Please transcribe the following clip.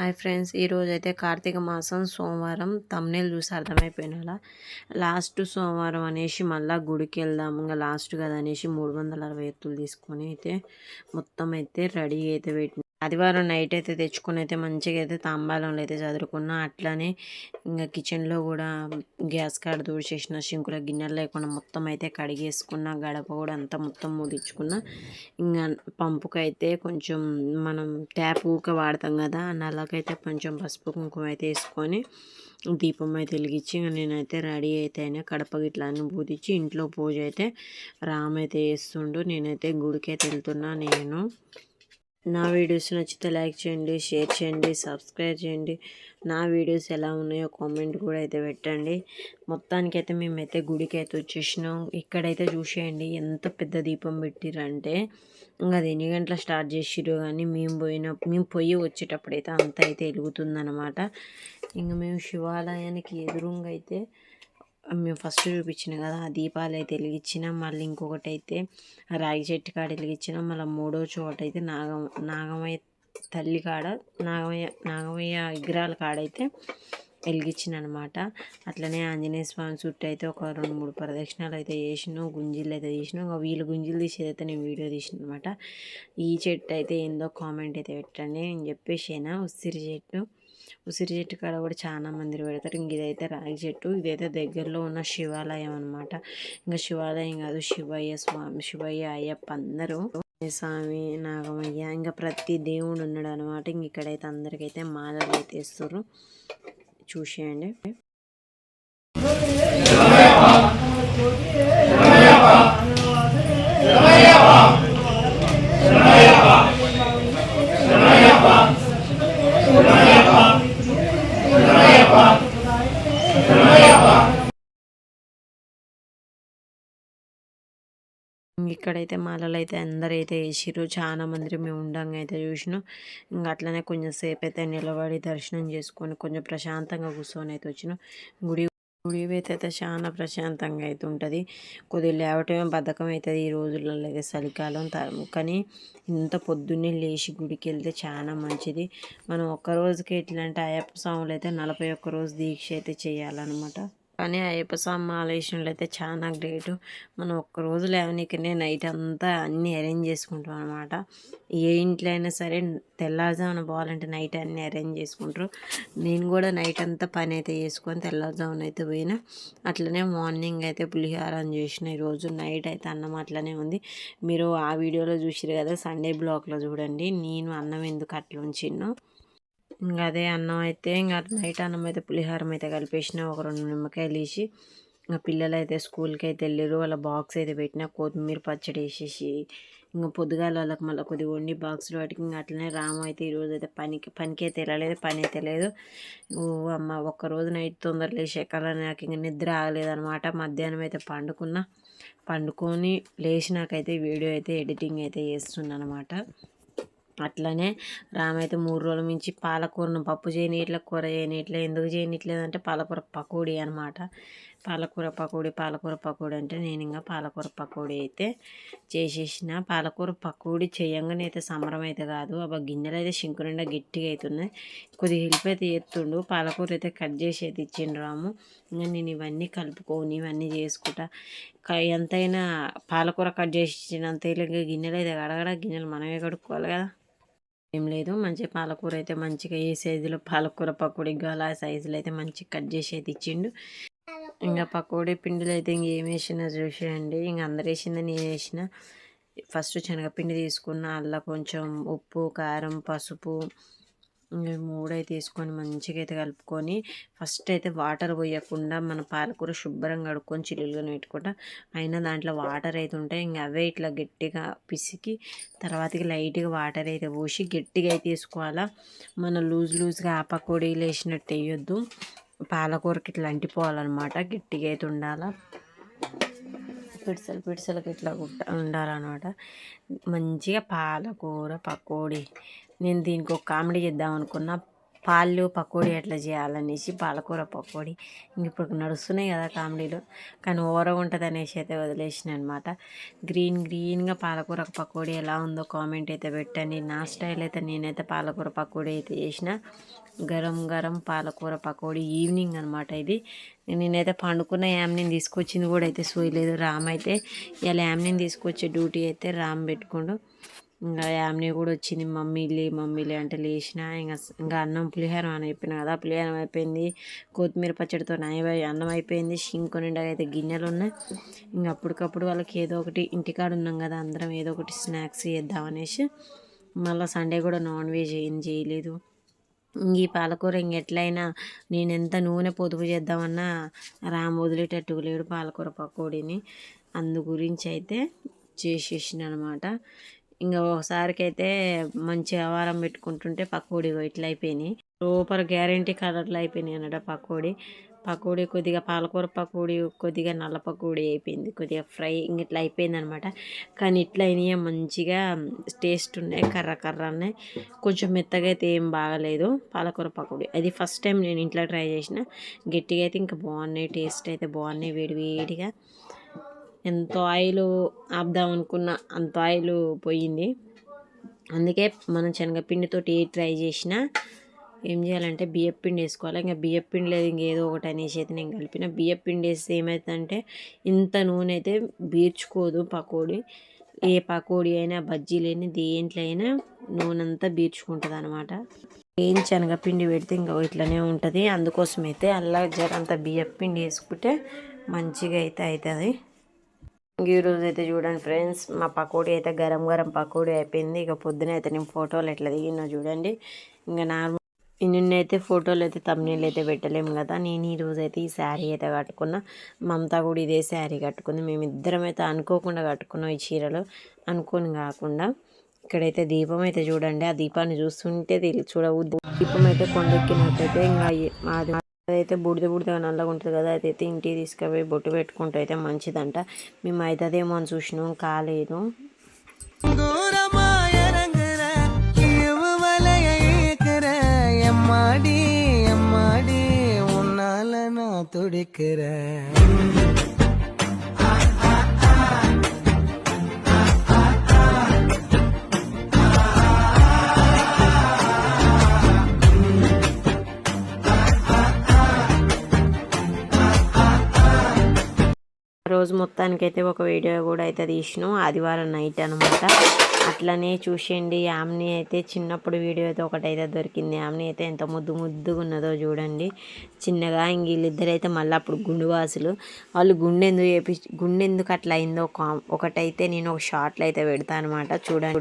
Hi friends ఈరోజు అయితే కార్తీక మాసం సోమవారం. తమ్నేలు చూసి అర్థమైపోయిన లాస్ట్ సోమవారం అనేసి మళ్ళీ గుడికి వెళ్దాం. ఇంకా లాస్ట్ కదా అనేసి మూడు వందల అరవై ఎత్తులు తీసుకొని అయితే మొత్తం అయితే రెడీ అయితే పెట్టి ఆదివారం నైట్ అయితే తెచ్చుకొని అయితే మంచిగా అయితే తాంబాలంలో అయితే చదువుకున్నా అట్లానే ఇంకా కిచెన్లో కూడా గ్యాస్ కాడ దూడిచేసిన సింకుల గిన్నెలు లేకుండా మొత్తం అయితే కడిగేసుకున్న గడప కూడా అంతా మొత్తం ముదించుకున్న ఇంకా పంపుకైతే కొంచెం మనం ట్యాప్ ఊక వాడతాం కదా నల్లకైతే కొంచెం పసుపు కుంకుమ అయితే వేసుకొని దీపం అయితే వెలిగించి నేనైతే రెడీ అయితే అయినా కడప గిట్లా అన్ని పూజించి ఇంట్లో పూజ అయితే రామ్ అయితే వేస్తుండు నేనైతే గుడికి అయితే వెళ్తున్నా నేను. నా వీడియోస్ నచ్చితే లైక్ చేయండి షేర్ చేయండి సబ్స్క్రైబ్ చేయండి. నా వీడియోస్ ఎలా ఉన్నాయో కామెంట్ కూడా అయితే పెట్టండి. మొత్తానికైతే మేమైతే గుడికి అయితే వచ్చేసినాం. ఇక్కడైతే చూసేయండి ఎంత పెద్ద దీపం పెట్టిరంటే ఇంకా అది ఎన్ని గంటల స్టార్ట్ చేసిరు కానీ మేము పోయిన మేము పొయ్యి వచ్చేటప్పుడైతే అంత అయితే వెలుగుతుందనమాట ఇంకా మేము శివాలయానికి ఎదురుగా అయితే మేము ఫస్ట్ చూపించిన కదా ఆ దీపాలు అయితే వెలిగించినాం. మళ్ళీ ఇంకొకటి అయితే రాగి చెట్టు కాడ వెలిగించినాం. మళ్ళీ మూడో చోట అయితే నాగ నాగమయ్య తల్లి కాడ నాగమయ్య నాగమయ్య విగ్రహాల కాడైతే వెలిగించిన అనమాట అట్లనే ఆంజనేయ స్వామి చుట్టూ అయితే ఒక రెండు మూడు ప్రదక్షిణాలు అయితే చేసినాం. గుంజీలు అయితే చేసినాం వీళ్ళు గుంజీలు తీసేది అయితే నేను వీడియో తీసిన అనమాట ఈ చెట్టు అయితే ఏందో కామెంట్ అయితే పెట్టండి. నేను చెప్పేసేనా? ఉసిరి చెట్టు. ఉసిరి చెట్టు కాడ కూడా చాలా మంది పెడతారు. ఇంక ఇదైతే రాగి చెట్టు. ఇదైతే దగ్గరలో ఉన్న శివాలయం అనమాట ఇంకా శివాలయం కాదు శివయ్య స్వామి శివయ్య అయ్యప్ప అందరూ. స్వామి నాగమయ్య ఇంకా ప్రతి దేవుడు ఉన్నాడు అనమాట ఇంక ఇక్కడైతే అందరికైతే మాలలు అయితే ఇస్తారు చూసేయండి. ఇక్కడైతే మాలలు అయితే అందరూ అయితే వేసిర్రు చాలా మంది మేము ఉండంగా అయితే చూసినాం. ఇంకా అట్లనే కొంచెం సేపు అయితే నిలబడి దర్శనం చేసుకొని కొంచెం ప్రశాంతంగా కూర్చొని అయితే వచ్చినాం. గుడి గుడి అయితే చాలా ప్రశాంతంగా అయితే ఉంటుంది. కొద్దిగా లేవటమే బద్ధకం అవుతుంది ఈ రోజులలో అయితే చలికాలం కానీ ఇంత పొద్దున్నే లేచి గుడికి వెళ్తే చాలా మంచిది. మనం ఒక్క రోజుకి ఎట్లా అంటే అయ్యప్ప స్వాములు అయితే నలభై ఒక్క రోజు దీక్ష అయితే చేయాలన్నమాట. కానీ అయ్యప్ప స్వామి మాలేషన్లు అయితే చాలా గ్రేట్. మనం ఒక్కరోజు లేవనీకనే నైట్ అంతా అన్నీ అరేంజ్ చేసుకుంటాం అనమాట ఏ ఇంట్లో అయినా సరే తెల్లారుజామున పోవాలంటే నైట్ అన్నీ అరేంజ్ చేసుకుంటారు. నేను కూడా నైట్ అంతా పని అయితే చేసుకొని తెల్లారుజామున అయితే పోయినా. అట్లనే మార్నింగ్ అయితే పులిహారం చేసిన ఈరోజు. నైట్ అయితే అన్నం అట్లనే ఉంది. మీరు ఆ వీడియోలో చూసిరు కదా సండే బ్లాక్లో చూడండి. నేను అన్నం ఎందుకు అట్లా ఉంచిన్నో. ఇంకా అదే అన్నం అయితే ఇంకా నైట్ అన్నం అయితే పులిహారం అయితే కలిపేసిన ఒక రెండు నిమ్మకాయలు వేసి ఇంకా పిల్లలు అయితే స్కూల్కి అయితే వెళ్ళారు వాళ్ళ బాక్స్ అయితే పెట్టిన కొత్తిమీర పచ్చడి వేసేసి ఇంకా పొద్దుగాల వాళ్ళకి మళ్ళీ కొద్దిగా వండి బాక్స్లో వాటికి ఇంకా అట్లనే రాము అయితే ఈరోజు అయితే పనికి పనికి అయితే వెళ్ళలేదు పని అయితే లేదు. ఓ అమ్మ ఒక్కరోజు నైట్ తొందర లేచే కల నాకు ఇంకా నిద్ర ఆగలేదనమాట మధ్యాహ్నం అయితే పండుకున్నా పండుకొని లేచినాకైతే వీడియో అయితే ఎడిటింగ్ అయితే చేస్తున్నాను అనమాట అట్లనే రామైతే మూడు రోజుల నుంచి పాలకూరను పప్పు చేయనీట్లే కూర చేయనీట్లే ఎందుకు చేయనీట్లేదు అంటే పాలకూర పకోడీ అనమాట పాలకూర పకోడీ పాలకూర పకోడీ అంటే నేను ఇంకా పాలకూర పకోడీ అయితే చేసేసిన. పాలకూర పకోడీ చేయంగానే అయితే సమరం అయితే కాదు. అబ్బా గిన్నెలు అయితే షింకు నిండా గట్టిగా అవుతున్నాయి కొద్దిగా హెల్ప్ అయితే ఎత్తుండు పాలకూర అయితే కట్ చేసి అయితే ఇచ్చిండు రాము. ఇంకా నేను ఇవన్నీ కలుపుకొని ఇవన్నీ చేసుకుంటా. ఎంతైనా పాలకూర కట్ చేసి ఇచ్చినంత గిన్నెలు అయితే గడగడ గిన్నెలు మనమే కడుక్కోవాలి కదా. ఏం లేదు. మంచి పాలకూర అయితే మంచిగా ఏ సైజులో పాలకూర పకోడీ కావాలి ఆ సైజులో అయితే మంచిగా కట్ చేసి అయితే ఇచ్చిండు. ఇంకా పకోడీ పిండిలో అయితే ఇంకేం వేసినా చూసేయండి. ఇంక అందరు వేసిందని నేను వేసిన. ఫస్ట్ శనగపిండి తీసుకున్న. అల్ల కొంచెం ఉప్పు కారం పసుపు మూడు అయితే తీసుకొని మంచిగా అయితే కలుపుకొని ఫస్ట్ అయితే వాటర్ పోయకుండా మన పాలకూర శుభ్రంగా కడుక్కొని చిల్లులుగా పెట్టుకుంటా అయినా దాంట్లో వాటర్ అయితే ఉంటాయి ఇంకా అవే ఇట్లా గట్టిగా పిసికి తర్వాతకి లైట్గా వాటర్ అయితే పోసి గట్టిగా అయితే వేసుకోవాలా మన లూజ్ లూజ్గా ఆ పకోడీలు వేసినట్టు వేయొద్దు పాలకూరకి ఇట్లా అంటిపోవాలన్నమాట గట్టిగా అయితే ఉండాలా. పిడిసలు పిడిసలకి ఇట్లా ఉండాలన్నమాట. మంచిగా పాలకూర పకోడీ. నేను దీనికి ఒక కామెడీ చేద్దాం అనుకున్నా. పాలు పకోడీ ఎట్లా చేయాలనేసి పాలకూర పకోడీ ఇంక ఇప్పుడు నడుస్తున్నాయి కదా కామెడీలు. కానీ ఓవరగా ఉంటుంది అనేసి అయితే వదిలేసిన అనమాట గ్రీన్ గ్రీన్గా పాలకూర పకోడీ ఎలా ఉందో కామెంట్ అయితే పెట్టండి. నా స్టైల్ అయితే నేనైతే పాలకూర పకోడీ అయితే చేసిన. గరం గరం పాలకూర పకోడీ ఈవినింగ్ అనమాట ఇది. నేనైతే పండుకున్న యామ్ని తీసుకొచ్చింది కూడా అయితే సోయలేదు. రామ్ అయితే ఇలా యామ్ని తీసుకొచ్చే డ్యూటీ అయితే రామ్ పెట్టుకోండు. ఇంకా యామ్ని కూడా వచ్చింది మమ్మీలే మమ్మీలే అంటే లేచిన ఇంకా ఇంకా అన్నం పులిహోరం అని చెప్పిన కదా పులిహారం అయిపోయింది కొత్తిమీర పచ్చడితో నయమై అన్నం అయిపోయింది షింకు నిండా అయితే గిన్నెలు ఉన్నాయి. ఇంకా అప్పటికప్పుడు వాళ్ళకి ఏదో ఒకటి ఇంటికాడ ఉన్నాం కదా అందరం ఏదో ఒకటి స్నాక్స్ చేద్దాం అనేసి మళ్ళీ సండే కూడా నాన్ వెజ్ ఏం చేయలేదు. ఈ పాలకూర ఇంక ఎట్లయినా నేను ఎంత నూనె పొదుపు చేద్దామన్నా రామ్ వదిలేటట్టు లేడు పాలకూర పకోడీని. అందు గురించి అయితే చేసేసిన అనమాట ఇంకా ఒకసారికి అయితే మంచి ఆవారం పెట్టుకుంటుంటే పకోడీ ఇట్లా అయిపోయినాయి. సూపర్ గ్యారంటీ కలర్లు అయిపోయినాయి అన్నమాట పకోడీ. పకోడీ కొద్దిగా పాలకూర పకోడీ కొద్దిగా నల్ల పకోడీ అయిపోయింది. కొద్దిగా ఫ్రై ఇట్లా అయిపోయింది అనమాట కానీ ఇట్లా అయినాయి మంచిగా టేస్ట్ ఉన్నాయి కర్ర కర్ర ఉన్నాయి. కొంచెం మెత్తగా అయితే ఏం బాగలేదు పాలకూర పకోడీ. అది ఫస్ట్ టైం నేను ఇంట్లో ట్రై చేసిన. గట్టిగా అయితే ఇంకా బాగున్నాయి టేస్ట్ అయితే బాగున్నాయి వేడి వేడిగా. ఎంతో ఆయిల్ ఆపుదాం అనుకున్న అంత ఆయిల్ పోయింది. అందుకే మనం శనగపిండితోటి ఏ ట్రై చేసినా ఏం చేయాలంటే బియ్యం పిండి వేసుకోవాలి. ఇంకా బియ్యం పిండి లేదు ఇంకేదో ఒకటి అనేసి అయితే నేను కలిపిన. బియ్యం పిండి వేస్తే ఏమవుతుందంటే ఇంత నూనె అయితే బీర్చుకోదు పకోడీ. ఏ పకోడీ అయినా బజ్జీలు అయినా దేంట్లో అయినా నూనె అంతా బీర్చుకుంటుంది అనమాట ఏం శనగపిండి పెడితే ఇంకా ఇట్లనే ఉంటుంది. అందుకోసం అయితే అలా జరంత బియ్యం పిండి వేసుకుంటే మంచిగా అయితే అవుతుంది. ఈరోజు అయితే చూడండి ఫ్రెండ్స్ మా పకోడీ అయితే గరం గరం పకోడీ అయిపోయింది. ఇక పొద్దున అయితే నేను ఫోటోలు ఎట్లా దిగినా చూడండి. ఇంకా నార్మల్ నిన్నైతే ఫోటోలు అయితే తమ్నీళ్ళు అయితే పెట్టలేము కదా. నేను ఈరోజు అయితే ఈ శారీ అయితే కట్టుకున్నా. మమతా కూడా ఇదే శారీ కట్టుకుంది. మేము ఇద్దరం అయితే అనుకోకుండా కట్టుకున్నాం ఈ చీరలు. అనుకోని కాకుండా ఇక్కడైతే దీపం అయితే చూడండి. ఆ దీపాన్ని చూస్తుంటే చూడవద్దు దీపం అయితే కొండెక్కినట్టయితే ఇంకా అదైతే బుడిద బూడిద నల్లగా ఉంటుంది కదా అదైతే ఇంటికి తీసుకుపోయి బొట్టు పెట్టుకుంటే అయితే మంచిదంట. మేము అవుతుందేమో అని చూసినాం కాలేదు. అమ్మాడి రోజు మొత్తానికైతే ఒక వీడియో కూడా అయితే తీసినాం. ఆదివారం నైట్ అనమాట అట్లనే చూసేయండి. యామ్ని అయితే చిన్నప్పుడు వీడియో అయితే ఒకటైతే దొరికింది. యామ్ని అయితే ఎంత ముద్దు ముద్దుగా ఉన్నదో చూడండి. చిన్నగా ఇంక వీళ్ళిద్దరు అయితే మళ్ళీ అప్పుడు గుండువాసులు వాళ్ళు గుండెందుకు చేపి గుండెందుకు అట్లా అయిందో ఒకటైతే నేను ఒక షార్ట్లు అయితే పెడతాను అనమాట చూడండి.